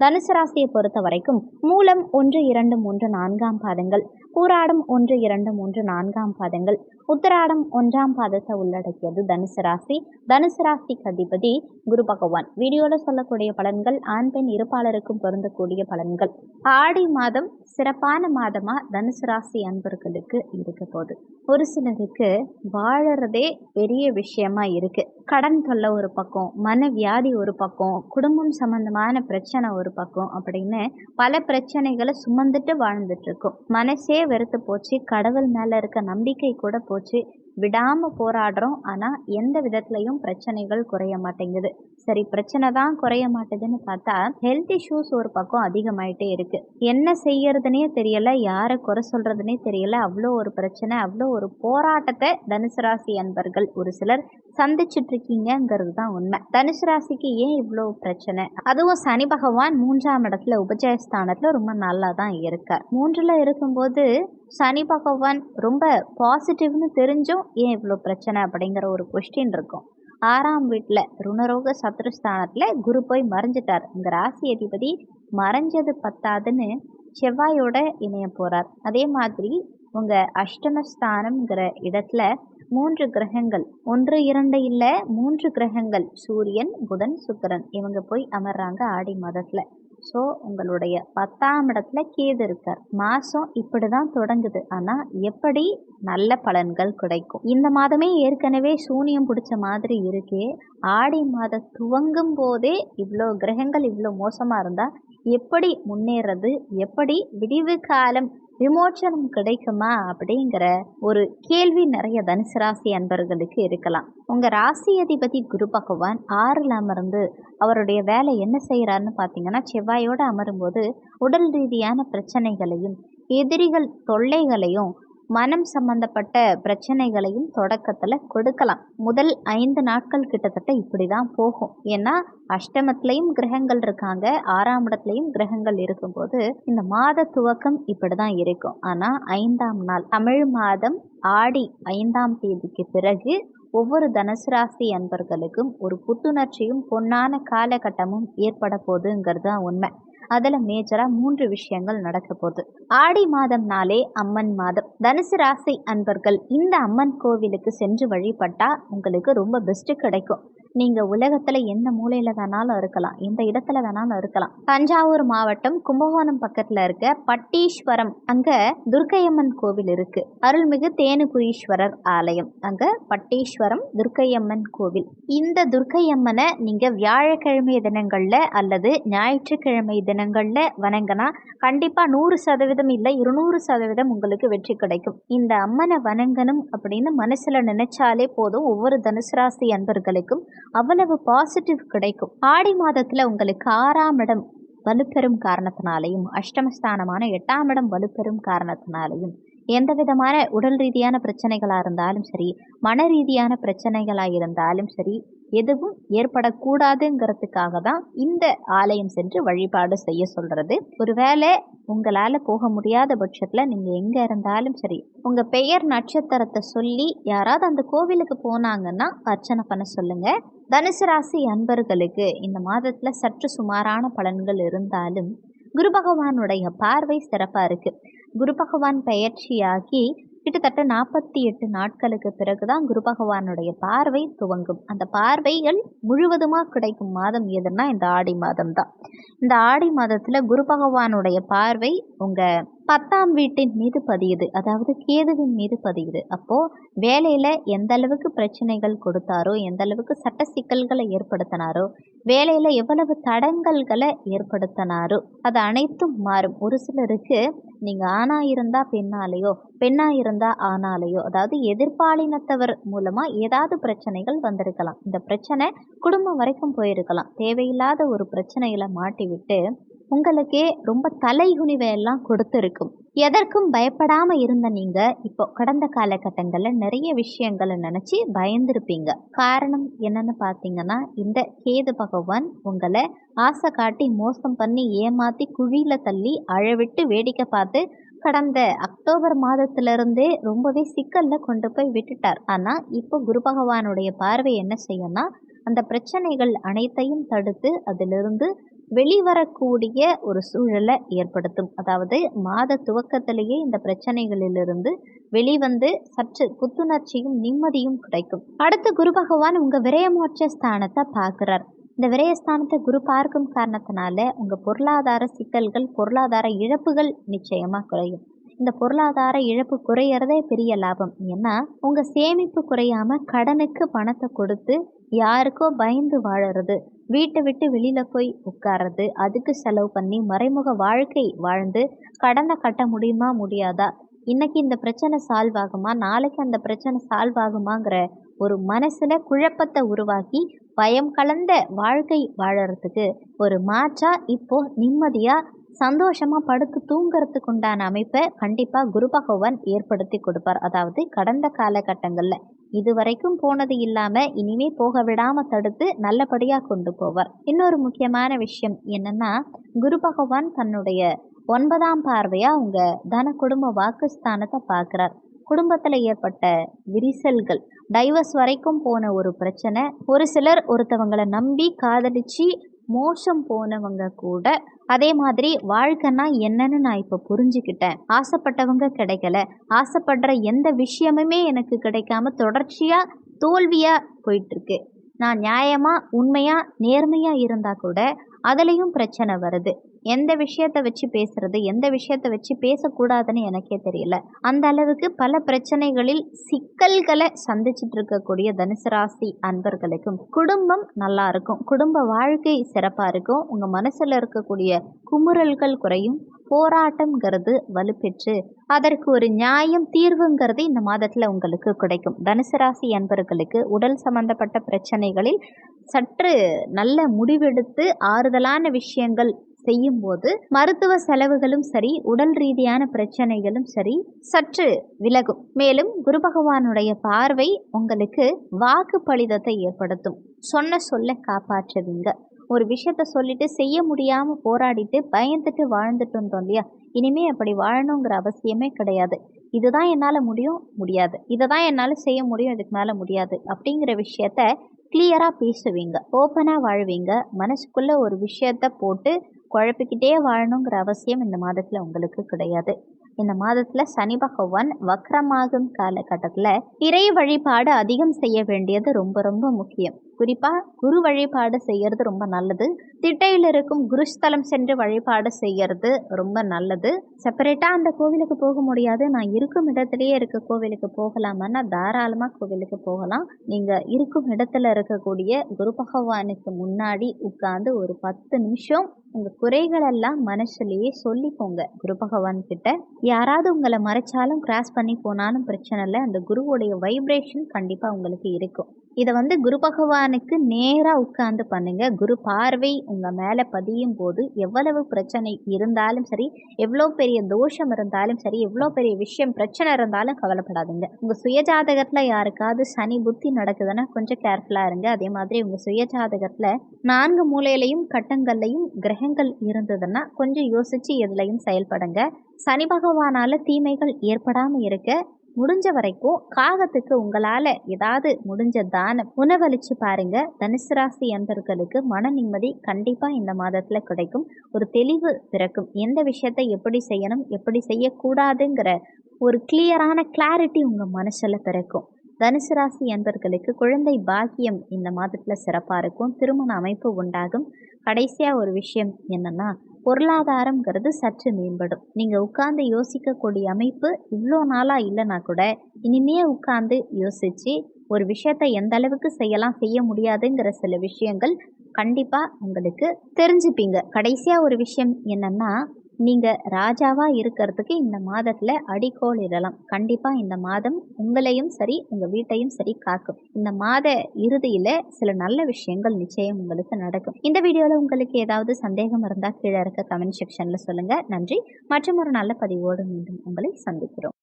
தனுசு ராசியை பொறுத்த வரைக்கும் மூலம் ஒன்று இரண்டு மூன்று நான்காம் பாதங்கள் பூராடம் ஒன்று இரண்டு மூன்று நான்காம் பாதங்கள் உத்தராடம் ஒன்றாம் பாதத்தை உள்ளடக்கியது தனுசு ராசி. தனுசு ராசிக்கு அதிபதி குரு பகவான். வீடியோவில் சொல்லக்கூடிய பலன்கள் ஆண் பெண் இருப்பாளருக்கும் பொருந்தக்கூடிய பலன்கள். ஆடி மாதம் சிறப்பான மாதமா தனுசு ராசி அன்பர்களுக்கு இருக்க போகுது. ஒரு சிலருக்கு வாழறதே பெரிய விஷயமா இருக்கு. கடன் தொல்லை ஒரு பக்கம் மன வியாதி ஒரு பக்கம் குடும்பம் சம்பந்தமான பிரச்சனை ஒரு பக்கம் அப்படின்னு பல பிரச்சனைகளை சுமந்துட்டு வாழ்ந்துட்டு இருக்கும். மனசே வெறுத்து போச்சு கடவுள் மேல இருக்க நம்பிக்கை கூட போச்சு. விடாமல் போராடுறோம். ஆனா எந்த விதத்துலேயும் பிரச்சனைகள் குறைய மாட்டேங்குது. சரி பிரச்சனை தான் குறைய மாட்டேதுன்னு பார்த்தா ஹெல்த் இஷ்யூஸ் ஒரு பக்கம் அதிகமாயிட்டே இருக்கு. என்ன செய்யறதுனே தெரியல யாரை குறை சொல்றதுனே தெரியல அவ்வளோ ஒரு பிரச்சனை அவ்வளோ ஒரு போராட்டத்தை தனுசு ராசி அன்பர்கள் ஒரு சிலர் சந்திச்சுட்டு இருக்கீங்கிறது தான் உண்மை. தனுசு ராசிக்கு ஏன் இவ்வளோ பிரச்சனை? அதுவும் சனி பகவான் மூன்றாம் இடத்துல உபஜயஸ்தானத்துல ரொம்ப நல்லா தான் இருக்கார். மூன்றுல இருக்கும்போது சனி பகவான் ரொம்ப பாசிட்டிவ்னு தெரிஞ்சும் ஏன் இவ்வளோ பிரச்சனை அப்படிங்கிற ஒரு கொஸ்டின் இருக்கும். ஆறாம் வீட்டில் ருணரோக சத்ருஸ்தானத்தில் குரு போய் மறைஞ்சிட்டார். இந்த ராசி அதிபதி மறைஞ்சது பத்தாதுன்னு செவ்வாயோட இணைய போகிறார் அதே மாதிரி உங்கள் அஷ்டமஸ்தானம்ங்கிற இடத்துல மூன்று கிரகங்கள் ஒன்று இரண்டு இல்லை மூன்று கிரகங்கள் சூரியன் புதன் சுக்கரன் இவங்க போய் அமர்றாங்க ஆடி மாதத்தில். ஸோ உங்களுடைய பத்தாம் இடத்துல கேது இருக்கார். மாதம் இப்படி தான் தொடங்குது. ஆனால் எப்படி நல்ல பலன்கள் கிடைக்கும்? இந்த மாதமே ஏற்கனவே சூனியம் பிடிச்ச மாதிரி இருக்கே. ஆடி மாதம் துவங்கும் போதே இவ்வளோ கிரகங்கள் இவ்வளோ மோசமாக இருந்தால் எப்படி முன்னேறது? எப்படி விடிவு காலம் விமோச்சனம் கிடைக்குமா அப்படிங்கிற ஒரு கேள்வி நிறைய தனுசு ராசி அன்பர்களுக்கு இருக்கலாம். உங்க ராசி அதிபதி குரு பகவான் ஆறில் அமர்ந்து அவருடைய வேலை என்ன செய்கிறாருன்னு பார்த்தீங்கன்னா செவ்வாயோடு அமரும்போது உடல் ரீதியான பிரச்சனைகளையும் எதிரிகள் தொல்லைகளையும் மனம் சம்பந்தப்பட்ட பிரச்சனைகளையும் தொடக்கத்தில் கொடுக்கலாம். முதல் ஐந்து நாட்கள் கிட்டத்தட்ட இப்படி தான் போகும். ஏன்னா அஷ்டமத்திலையும் கிரகங்கள் இருக்காங்க. ஆறாம் இடத்துலையும் கிரகங்கள் இருக்கும்போது இந்த மாத துவக்கம் இப்படி தான் இருக்கும். ஆனால் ஐந்தாம் நாள் தமிழ் மாதம் ஆடி ஐந்தாம் தேதிக்கு பிறகு ஒவ்வொரு தனுசு ராசி அன்பர்களுக்கும் ஒரு புத்துணர்ச்சியும் பொன்னான காலகட்டமும் ஏற்பட போகுதுங்கிறது தான் உண்மை. அதில் மேஜராக மூன்று விஷயங்கள் நடக்க போகுது. ஆடி மாதம்னாலே அம்மன் மாதம். தனுசு ராசி அன்பர்கள் இந்த அம்மன் கோவிலுக்கு சென்று வழிபட்டால் உங்களுக்கு ரொம்ப பெஸ்ட்டு கிடைக்கும். நீங்கள் உலகத்தில் எந்த மூலையில் வேணாலும் இருக்கலாம். எந்த இடத்துல வேணாலும் இருக்கலாம். தஞ்சாவூர் மாவட்டம் கும்பகோணம் பக்கத்தில் இருக்க பட்டீஸ்வரம். அங்கே துர்க்கையம்மன் கோவில் இருக்கு. அருள்மிகு தேனுபுரீஸ்வரர் ஆலயம். அங்கே பட்டீஸ்வரம் துர்க்கையம்மன் கோவில். இந்த துர்க்கையம்மனை நீங்கள் வியாழக்கிழமை தினங்களில் அல்லது ஞாயிற்றுக்கிழமை தினங்களில் வணங்கினா கண்டிப்பாக நூறு சதவீதம் இல்லை இருநூறு சதவீதம் உங்களுக்கு வெற்றி கிடைக்கும். இந்த அம்மனை வணங்கணும் அப்படின்னு மனசில் நினைச்சாலே போதும். ஒவ்வொரு தனுசு ராசி அன்பர்களுக்கும் அவ்வளவு பாசிட்டிவ் கிடைக்கும். ஆடி மாதத்தில் உங்களுக்கு ஆறாம் இடம் வலுப்பெறும் காரணத்தினாலையும் அஷ்டமஸ்தானமான எட்டாம் இடம் வலுப்பெறும் காரணத்தினாலையும் எந்த விதமான உடல் ரீதியான பிரச்சனைகளாக இருந்தாலும் சரி மன ரீதியான பிரச்சனைகளாக இருந்தாலும் சரி எதுவும் ஏற்படக்கூடாதுங்கிறதுக்காக தான் இந்த ஆலயம் சென்று வழிபாடு செய்ய சொல்கிறது ஒருவேளை உங்களால் போக முடியாத பட்சத்தில் நீங்கள் எங்கே இருந்தாலும் சரி உங்கள் பெயர் நட்சத்திரத்தை சொல்லி யாராவது அந்த கோவிலுக்கு போனாங்கன்னா அர்ச்சனை பண்ண சொல்லுங்கள் தனுசு ராசி அன்பர்களுக்கு இந்த மாதத்தில் சற்று சுமாரான பலன்கள் இருந்தாலும் குரு பகவானுடைய பார்வை சிறப்பாக இருக்குது குரு பகவான் பெயர்ச்சியாகி கிட்டத்தட்ட நாற்பத்தி எட்டு நாட்களுக்கு பிறகுதான் குரு பகவானுடைய பார்வை துவங்கும். அந்த பார்வைகள் முழுவதுமாக கிடைக்கும் மாதம் எதுன்னா இந்த ஆடி மாதம் தான் இந்த ஆடி மாதத்தில் குரு பகவானுடைய பார்வை உங்கள் பத்தாம் வீட்டின் மீது பதியுது. அதாவது கேதுவின் மீது பதியுது. அப்போது வேலையில் எந்த அளவுக்கு பிரச்சனைகள் கொடுத்தாரோ எந்த அளவுக்கு சட்ட சிக்கல்களை ஏற்படுத்தினாரோ வேலையில் எவ்வளவு தடங்கல்களை ஏற்படுத்தினாரோ அது அனைத்தும் மாறும். ஒரு சிலருக்கு நீங்கள் ஆணாக இருந்தால் பெண்ணாலேயோ பெண்ணாக இருந்தால் ஆணாலேயோ அதாவது எதிர்பாலினத்தவர் மூலமாக ஏதாவது பிரச்சனைகள் வந்திருக்கலாம். இந்த பிரச்சனை குடும்பம் வரைக்கும் போயிருக்கலாம். தேவையில்லாத ஒரு பிரச்சனையில் மாட்டிவிட்டு உங்களுக்கே ரொம்ப தலைகுனிவை எல்லாம் கொடுத்துருக்கும். எதற்கும் பயப்படாம இருந்த நீங்க இப்போ கடந்த காலகட்டங்களில் நிறைய விஷயங்களை நினைச்சு பயந்துருப்பீங்க. காரணம் என்னன்னு பார்த்தீங்கன்னா இந்த கேது பகவான் உங்களை ஆசை காட்டி மோசம் பண்ணி ஏமாத்தி குழியில தள்ளி அழவிட்டு வேடிக்கை பார்த்து கடந்த அக்டோபர் மாதத்திலிருந்தே ரொம்பவே சிக்கல்ல கொண்டு போய் விட்டுட்டார். ஆனா இப்போ குரு பகவானுடைய பார்வை என்ன செய்யணும்னா அந்த பிரச்சனைகள் அனைத்தையும் தடுத்து அதிலிருந்து வெளிவரக்கூடிய ஒரு சூழலை ஏற்படுத்தும். அதாவது மாத துவக்கத்திலேயே இந்த பிரச்சனைகளிலிருந்து வெளிவந்து சற்று புத்துணர்ச்சியும் நிம்மதியும் கிடைக்கும். அடுத்து குரு பகவான் உங்க விரயமோட்ச ஸ்தானத்தை பார்க்கிறார். இந்த விரயஸ்தானத்தை குரு பார்க்கும் காரணத்தினால உங்க பொருளாதார சிக்கல்கள் பொருளாதார இழப்புகள் நிச்சயமா குறையும். இந்த பொருளாதார இழப்பு குறையிறதே பெரிய லாபம். ஏன்னா உங்க சேமிப்பு குறையாம கடனுக்கு பணத்தை கொடுத்து யாருக்கோ பயந்து வாழறது வீட்டை விட்டு வெளியில போய் உட்கார்றது அதுக்கு செலவு பண்ணி மறைமுக வாழ்க்கை வாழ்ந்து கடனை கட்ட முடியுமா முடியாதா? இன்னைக்கு இந்த பிரச்சனை சால்வ் ஆகுமா? நாளைக்கு அந்த பிரச்சனை சால்வ் ஆகுமாங்கிற ஒரு மனசுல குழப்பத்தை உருவாக்கி பயம் கலந்த வாழ்க்கை வாழறதுக்கு ஒரு மாற்றா இப்போ நிம்மதியா சந்தோஷமாக படுத்து தூங்கிறதுக்கு உண்டான அமைப்பை கண்டிப்பாக குரு பகவான் ஏற்படுத்தி கொடுப்பார். அதாவது கடந்த காலகட்டங்கள்ல. இதுவரைக்கும் போனது இல்லாமல் இனிமே போக விடாமல் தடுத்து நல்லபடியாக கொண்டு போவார். இன்னொரு முக்கியமான விஷயம் என்னென்னா குரு பகவான் தன்னுடைய ஒன்பதாம் பார்வையாக அவங்க தன குடும்ப வாக்குஸ்தானத்தை பார்க்குறார். குடும்பத்தில் ஏற்பட்ட விரிசல்கள் டைவர்ஸ் வரைக்கும் போன ஒரு பிரச்சனை ஒரு சிலர் ஒருத்தவங்களை நம்பி காதலிச்சு மோசம் போனவங்க கூட அதே மாதிரி வாழ்க்கைன்னா என்னன்னு நான் இப்போ புரிஞ்சுக்கிட்டேன். ஆசைப்பட்டவங்க கிடைக்கல. ஆசைப்படுற எந்த விஷயமுமே எனக்கு கிடைக்காம தொடர்ச்சியாக தோல்வியாக போயிட்டுருக்கு நான் நியாயமாக உண்மையாக நேர்மையாக இருந்தால் கூட அதுலேயும் பிரச்சனை வருது. எந்த விஷயத்த வச்சு பேசுறது எந்த விஷயத்த வச்சு பேசக்கூடாதுன்னு எனக்கே தெரியல. அந்த அளவுக்கு பல பிரச்சனைகளில் சிக்கல்களை சந்திச்சுட்டு இருக்கக்கூடிய தனுசு ராசி அன்பர்களுக்கும் குடும்பம் நல்லா இருக்கும். குடும்ப வாழ்க்கை சிறப்பாக இருக்கும். உங்கள் மனசில் இருக்கக்கூடிய குமுறல்கள் குறையும். போராட்டம்ங்கிறது வலுப்பெற்று அதற்கு ஒரு நியாயம் தீர்வுங்கிறது இந்த மாதத்தில் உங்களுக்கு கிடைக்கும். தனுசு ராசி அன்பர்களுக்கு உடல் சம்பந்தப்பட்ட பிரச்சனைகளில் சற்று நல்ல முடிவெடுத்து ஆறுதலான விஷயங்கள் செய்யும்போது மருத்துவ செலவுகளும் சரி உடல் ரீதியான பிரச்சனைகளும் சரி சற்று விலகும். மேலும் குரு பகவானுடைய பார்வை உங்களுக்கு வாக்கு பலிதத்தை ஏற்படுத்தும். சொன்ன சொல்ல காப்பாற்றுவீங்க. ஒரு விஷயத்த சொல்லிட்டு செய்ய முடியாம போராடிட்டு பயந்துட்டு வாழ்ந்துட்டு இருந்தோம் இல்லையா? இனிமே அப்படி வாழணுங்கிற அவசியமே கிடையாது. இதுதான் என்னால் முடியும்? முடியாது. இதை தான் என்னால் செய்ய முடியும்? இதுக்கு மேலே முடியாது. அப்படிங்கிற விஷயத்த கிளியராக பேசுவீங்க ஓப்பனாக வாழ்வீங்க. மனசுக்குள்ளே ஒரு விஷயத்த போட்டு குழப்பிக்கிட்டே வாழணுங்கிற அவசியம் இந்த மாதத்தில் உங்களுக்கு கிடையாது. இந்த மாதத்தில் சனி பகவான் வக்ரமாகும் காலகட்டத்தில் இறை வழிபாடு அதிகம் செய்ய வேண்டியது ரொம்ப ரொம்ப முக்கியம். குறிப்பாக குரு வழிபாடு செய்யறது ரொம்ப நல்லது. திட்டையில் இருக்கும் குருஸ்தலம் சென்று வழிபாடு செய்யறது ரொம்ப நல்லது. செப்பரேட்டாக அந்த கோவிலுக்கு போக முடியாது. நான் இருக்கும் இடத்துலையே இருக்க கோவிலுக்கு போகலாமான்னா தாராளமாக கோவிலுக்கு போகலாம். நீங்கள் இருக்கும் இடத்துல இருக்கக்கூடிய குரு பகவானுக்கு முன்னாடி உட்காந்து ஒரு பத்து நிமிஷம் உங்கள் குறைகளெல்லாம் மனசுலேயே சொல்லிக்கோங்க குரு பகவான் கிட்ட. யாராவது உங்களை மறைச்சாலும் கிராஸ் பண்ணி போனாலும் பிரச்சனை இல்லை. அந்த குருவுடைய வைப்ரேஷன் கண்டிப்பாக உங்களுக்கு இருக்கும். இதை வந்து குரு பகவானுக்கு நேராக உட்கார்ந்து பண்ணுங்க. குரு பார்வை உங்கள் மேலே பதியும் போது எவ்வளவு பிரச்சனை இருந்தாலும் சரி எவ்வளோ பெரிய தோஷம் இருந்தாலும் சரி எவ்வளோ பெரிய விஷயம் பிரச்சனை இருந்தாலும் கவலைப்படாதுங்க. உங்கள் சுயஜாதகத்தில் யாருக்காவது சனி புத்தி நடக்குதுன்னா கொஞ்சம் கேர்ஃபுல்லாக இருங்க. அதே மாதிரி உங்கள் சுயஜாதகத்தில் நான்கு மூலையிலையும் கட்டங்கள்லையும் கிரகங்கள் இருந்ததுன்னா கொஞ்சம் யோசித்து எதுலையும் செயல்படுங்க. சனி பகவானால் தீமைகள் ஏற்படாமல் இருக்க முடிஞ்ச வரைக்கும் காகத்துக்கு உங்களால் ஏதாவது முடிஞ்ச தானம் உணவளிச்சு பாருங்க. தனுசு ராசி அன்பர்களுக்கு மன நிம்மதி கண்டிப்பாக இந்த மாதத்தில் கிடைக்கும். ஒரு தெளிவு பிறக்கும். எந்த விஷயத்தை எப்படி செய்யணும் எப்படி செய்யக்கூடாதுங்கிற ஒரு கிளியரான கிளாரிட்டி உங்கள் மனசில் பிறக்கும். தனுசு ராசி அன்பர்களுக்கு குழந்தை பாக்கியம் இந்த மாதத்தில் சிறப்பாக இருக்கும். திருமண அமைப்பு உண்டாகும். கடைசியாக ஒரு விஷயம் என்னென்னா பொருளாதாரங்கிறது சற்று மேம்படும். நீங்கள் உட்கார்ந்து யோசிக்கக்கூடிய அமைப்பு இவ்வளோ நாளாக இல்லைனா கூட இனிமே உட்கார்ந்து யோசித்து ஒரு விஷயத்தை எந்த அளவுக்கு செய்யலாம் செய்ய முடியாதுங்கிற சில விஷயங்கள் கண்டிப்பாக உங்களுக்கு தெரிஞ்சுப்பீங்க. கடைசியாக ஒரு விஷயம் என்னென்னா நீங்கள் ராஜாவாக இருக்கிறதுக்கு இந்த மாதத்தில் அடிக்கோல் இடலாம். கண்டிப்பாக இந்த மாதம் உங்களையும் சரி உங்கள் வீட்டையும் சரி காக்கும். இந்த மாத இறுதியில் சில நல்ல விஷயங்கள் நிச்சயம் உங்களுக்கு நடக்கும். இந்த வீடியோவில் உங்களுக்கு ஏதாவது சந்தேகம் இருந்தால் கீழே இருக்க கமெண்ட் செக்ஷனில் சொல்லுங்கள் நன்றி. மற்றும் ஒரு நல்ல பதிவோடு மீண்டும் உங்களை சந்திக்கிறோம்.